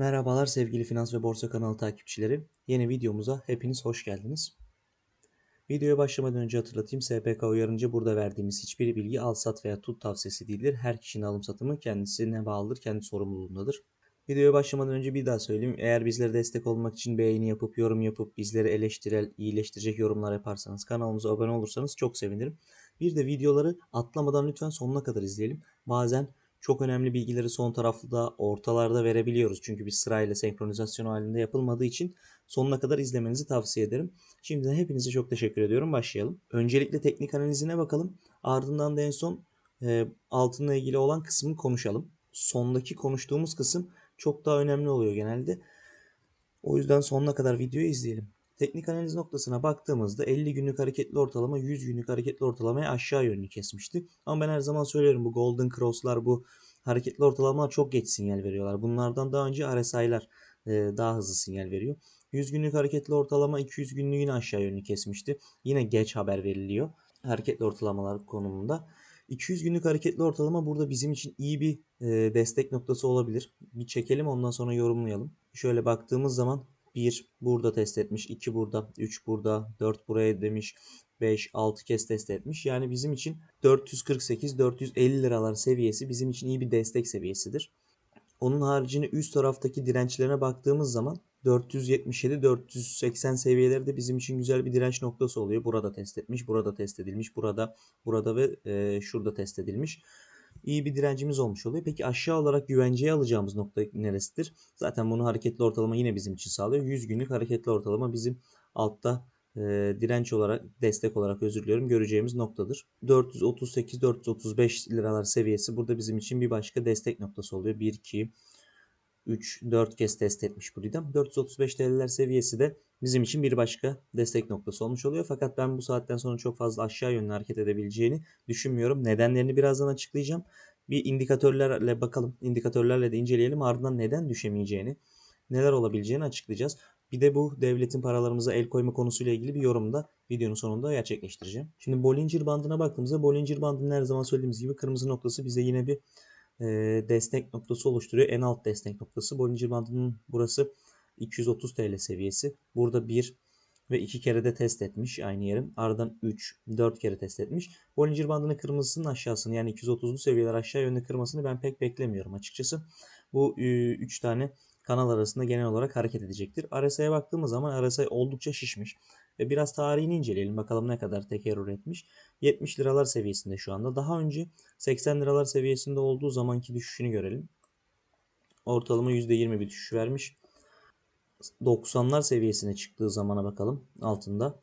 Merhabalar sevgili Finans ve Borsa kanalı takipçileri. Yeni videomuza hepiniz hoş geldiniz. Videoya başlamadan önce hatırlatayım. SPK uyarınca burada verdiğimiz hiçbir bilgi al sat veya tut tavsiyesi değildir. Her kişinin alım satımı kendisine bağlıdır, kendi sorumluluğundadır. Videoya başlamadan önce bir daha söyleyeyim. Eğer bizlere destek olmak için beğeni yapıp yorum yapıp bizleri eleştirel, iyileştirecek yorumlar yaparsanız kanalımıza abone olursanız çok sevinirim. Bir de videoları atlamadan lütfen sonuna kadar izleyelim. Bazen çok önemli bilgileri son tarafta ortalarda verebiliyoruz. Çünkü bir sırayla senkronizasyon halinde yapılmadığı için sonuna kadar izlemenizi tavsiye ederim. Şimdiden hepinize çok teşekkür ediyorum. Başlayalım. Öncelikle teknik analizine bakalım. Ardından da en son e, altınla ilgili olan kısmı konuşalım. Sondaki konuştuğumuz kısım çok daha önemli oluyor genelde. O yüzden sonuna kadar videoyu izleyelim. Teknik analiz noktasına baktığımızda 50 günlük hareketli ortalama 100 günlük hareketli ortalamaya aşağı yönlü kesmişti. Ama ben her zaman söylüyorum bu golden cross'lar bu hareketli ortalamalar çok geç sinyal veriyorlar. Bunlardan daha önce RSI'lar e, daha hızlı sinyal veriyor. 100 günlük hareketli ortalama 200 günlüğü yine aşağı yönlü kesmişti. Yine geç haber veriliyor hareketli ortalamalar konumunda. 200 günlük hareketli ortalama burada bizim için iyi bir e, destek noktası olabilir. Bir çekelim ondan sonra yorumlayalım. Şöyle baktığımız zaman 1 burada test etmiş, 2 burada, 3 burada, 4 buraya demiş, 5, 6 kez test etmiş. Yani bizim için 448-450 liralar seviyesi bizim için iyi bir destek seviyesidir. Onun haricinde üst taraftaki dirençlerine baktığımız zaman 477-480 seviyeleri de bizim için güzel bir direnç noktası oluyor. Burada test etmiş, burada test edilmiş, burada, burada ve e, şurada test edilmiş iyi bir direncimiz olmuş oluyor. Peki aşağı olarak güvenceye alacağımız nokta neresidir? Zaten bunu hareketli ortalama yine bizim için sağlıyor. 100 günlük hareketli ortalama bizim altta e, direnç olarak, destek olarak özür diliyorum göreceğimiz noktadır. 438-435 liralar seviyesi burada bizim için bir başka destek noktası oluyor. 1, 2, 3, 4 kez test etmiş bu lidem. 435 TL'ler seviyesi de bizim için bir başka destek noktası olmuş oluyor. Fakat ben bu saatten sonra çok fazla aşağı yönlü hareket edebileceğini düşünmüyorum. Nedenlerini birazdan açıklayacağım. Bir indikatörlerle bakalım. İndikatörlerle de inceleyelim. Ardından neden düşemeyeceğini, neler olabileceğini açıklayacağız. Bir de bu devletin paralarımıza el koyma konusuyla ilgili bir yorum da videonun sonunda gerçekleştireceğim. Şimdi Bollinger bandına baktığımızda Bollinger bandının her zaman söylediğimiz gibi kırmızı noktası bize yine bir e, destek noktası oluşturuyor. En alt destek noktası. Bollinger bandının burası 230 TL seviyesi. Burada 1 ve 2 kere de test etmiş aynı yerin. Ardından 3, 4 kere test etmiş. Bollinger bandının kırmızısının aşağısını yani 230'lu seviyeler aşağı yönde kırmasını ben pek beklemiyorum açıkçası. Bu 3 tane kanal arasında genel olarak hareket edecektir. RSI'ye baktığımız zaman RSI oldukça şişmiş. Ve biraz tarihini inceleyelim bakalım ne kadar tekerrür etmiş. 70 liralar seviyesinde şu anda. Daha önce 80 liralar seviyesinde olduğu zamanki düşüşünü görelim. Ortalama %20 bir düşüş vermiş. 90'lar seviyesine çıktığı zamana bakalım altında.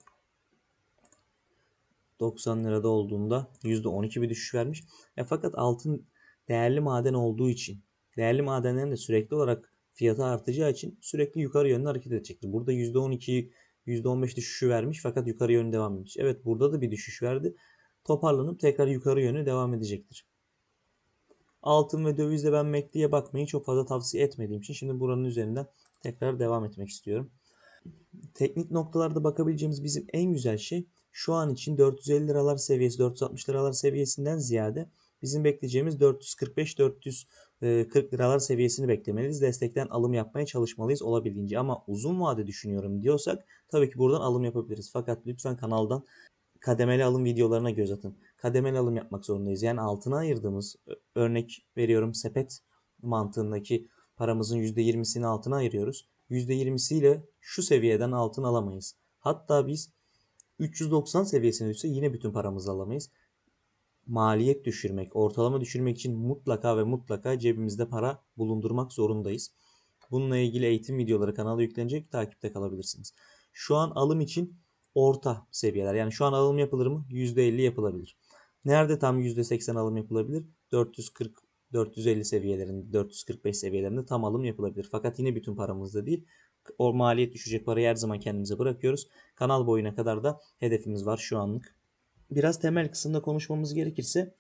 90 lirada olduğunda %12 bir düşüş vermiş. E fakat altın değerli maden olduğu için değerli madenlerin de sürekli olarak fiyatı artacağı için sürekli yukarı yönlü hareket edecektir. Burada %12 %15 düşüşü vermiş fakat yukarı yönü devam etmiş. Evet burada da bir düşüş verdi. Toparlanıp tekrar yukarı yönü devam edecektir. Altın ve dövizle ben MACD'ye bakmayı çok fazla tavsiye etmediğim için şimdi buranın üzerinden tekrar devam etmek istiyorum. Teknik noktalarda bakabileceğimiz bizim en güzel şey şu an için 450 liralar seviyesi 460 liralar seviyesinden ziyade bizim bekleyeceğimiz 445-440 liralar seviyesini beklemeliyiz. Destekten alım yapmaya çalışmalıyız olabildiğince ama uzun vade düşünüyorum diyorsak tabii ki buradan alım yapabiliriz. Fakat lütfen kanaldan kademeli alım videolarına göz atın. Kademeli alım yapmak zorundayız. Yani altına ayırdığımız örnek veriyorum sepet mantığındaki paramızın %20'sini altına ayırıyoruz. %20'siyle şu seviyeden altın alamayız. Hatta biz 390 seviyesine düşse yine bütün paramızı alamayız. Maliyet düşürmek, ortalama düşürmek için mutlaka ve mutlaka cebimizde para bulundurmak zorundayız. Bununla ilgili eğitim videoları kanala yüklenecek takipte kalabilirsiniz. Şu an alım için orta seviyeler. Yani şu an alım yapılır mı? %50 yapılabilir. Nerede tam %80 alım yapılabilir? 440 450 seviyelerinde, 445 seviyelerinde tam alım yapılabilir. Fakat yine bütün paramızda değil. O maliyet düşecek parayı her zaman kendimize bırakıyoruz. Kanal boyuna kadar da hedefimiz var şu anlık. Biraz temel kısımda konuşmamız gerekirse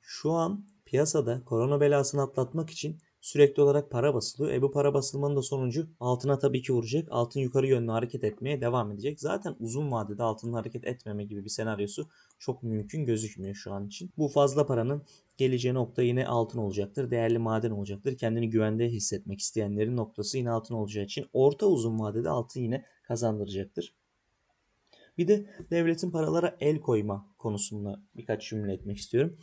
şu an piyasada korona belasını atlatmak için sürekli olarak para basılıyor. E bu para basılmanın da sonucu altına tabii ki vuracak. Altın yukarı yönlü hareket etmeye devam edecek. Zaten uzun vadede altının hareket etmeme gibi bir senaryosu çok mümkün gözükmüyor şu an için. Bu fazla paranın geleceği nokta yine altın olacaktır. Değerli maden olacaktır. Kendini güvende hissetmek isteyenlerin noktası yine altın olacağı için orta uzun vadede altın yine kazandıracaktır. Bir de devletin paralara el koyma konusunda birkaç cümle etmek istiyorum.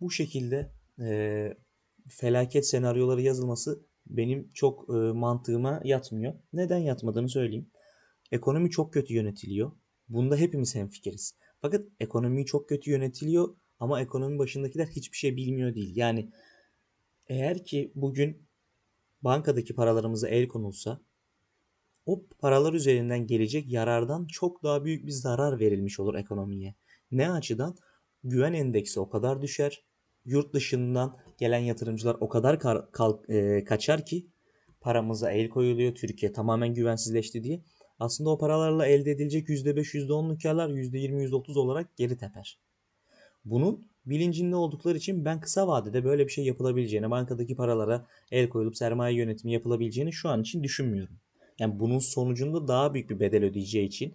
Bu şekilde e, felaket senaryoları yazılması benim çok e, mantığıma yatmıyor. Neden yatmadığını söyleyeyim. Ekonomi çok kötü yönetiliyor. Bunda hepimiz hemfikiriz. Fakat ekonomi çok kötü yönetiliyor ama ekonomi başındakiler hiçbir şey bilmiyor değil. Yani eğer ki bugün bankadaki paralarımıza el konulsa o paralar üzerinden gelecek yarardan çok daha büyük bir zarar verilmiş olur ekonomiye. Ne açıdan? Güven endeksi o kadar düşer. Yurt dışından gelen yatırımcılar o kadar kar, kal, e, kaçar ki paramıza el koyuluyor. Türkiye tamamen güvensizleşti diye. Aslında o paralarla elde edilecek %5, %10'luk karlar %20, %30 olarak geri teper. Bunun bilincinde oldukları için ben kısa vadede böyle bir şey yapılabileceğini, bankadaki paralara el koyulup sermaye yönetimi yapılabileceğini şu an için düşünmüyorum. Yani bunun sonucunda daha büyük bir bedel ödeyeceği için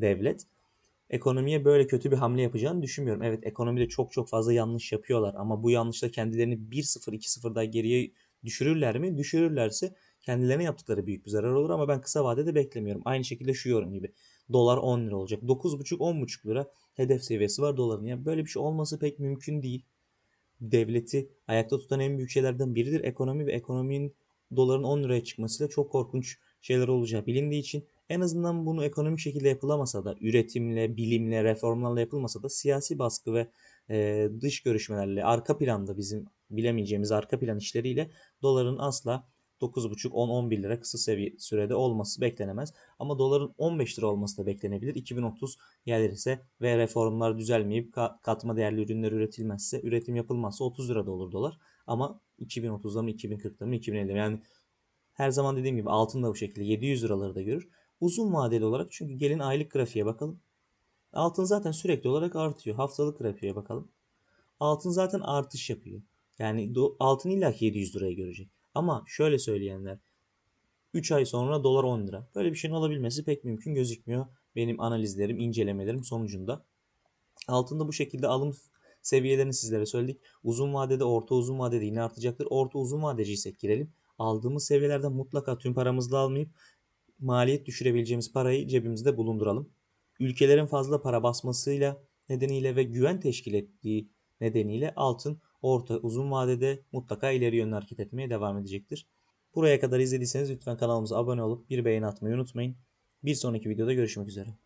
devlet ekonomiye böyle kötü bir hamle yapacağını düşünmüyorum. Evet ekonomide çok çok fazla yanlış yapıyorlar ama bu yanlışla kendilerini 1-0 2-0 daha geriye düşürürler mi? Düşürürlerse kendilerine yaptıkları büyük bir zarar olur ama ben kısa vadede beklemiyorum. Aynı şekilde şu yorum gibi. Dolar 10 lira olacak. 9,5-10,5 lira hedef seviyesi var doların. Yani böyle bir şey olması pek mümkün değil. Devleti ayakta tutan en büyük şeylerden biridir ekonomi ve ekonominin doların 10 liraya çıkmasıyla çok korkunç şeyler olacağı bilindiği için en azından bunu ekonomik şekilde yapılamasa da üretimle, bilimle, reformlarla yapılmasa da siyasi baskı ve e, dış görüşmelerle arka planda bizim bilemeyeceğimiz arka plan işleriyle doların asla 9,5-10-11 lira kısa seviye sürede olması beklenemez. Ama doların 15 lira olması da beklenebilir. 2030 gelirse ve reformlar düzelmeyip katma değerli ürünler üretilmezse, üretim yapılmazsa 30 lira da olur dolar. Ama 2030'da mı, 2040'da mı, 2050'de mi? Yani her zaman dediğim gibi altın da bu şekilde 700 liraları da görür. Uzun vadeli olarak çünkü gelin aylık grafiğe bakalım. Altın zaten sürekli olarak artıyor. Haftalık grafiğe bakalım. Altın zaten artış yapıyor. Yani altın illa 700 liraya görecek. Ama şöyle söyleyenler 3 ay sonra dolar 10 lira. Böyle bir şeyin olabilmesi pek mümkün gözükmüyor. Benim analizlerim, incelemelerim sonucunda. Altında bu şekilde alım seviyelerini sizlere söyledik. Uzun vadede, orta uzun vadede yine artacaktır. Orta uzun vadeciysek girelim. Aldığımız seviyelerden mutlaka tüm paramızla almayıp maliyet düşürebileceğimiz parayı cebimizde bulunduralım. Ülkelerin fazla para basmasıyla nedeniyle ve güven teşkil ettiği nedeniyle altın orta uzun vadede mutlaka ileri yönlü hareket etmeye devam edecektir. Buraya kadar izlediyseniz lütfen kanalımıza abone olup bir beğeni atmayı unutmayın. Bir sonraki videoda görüşmek üzere.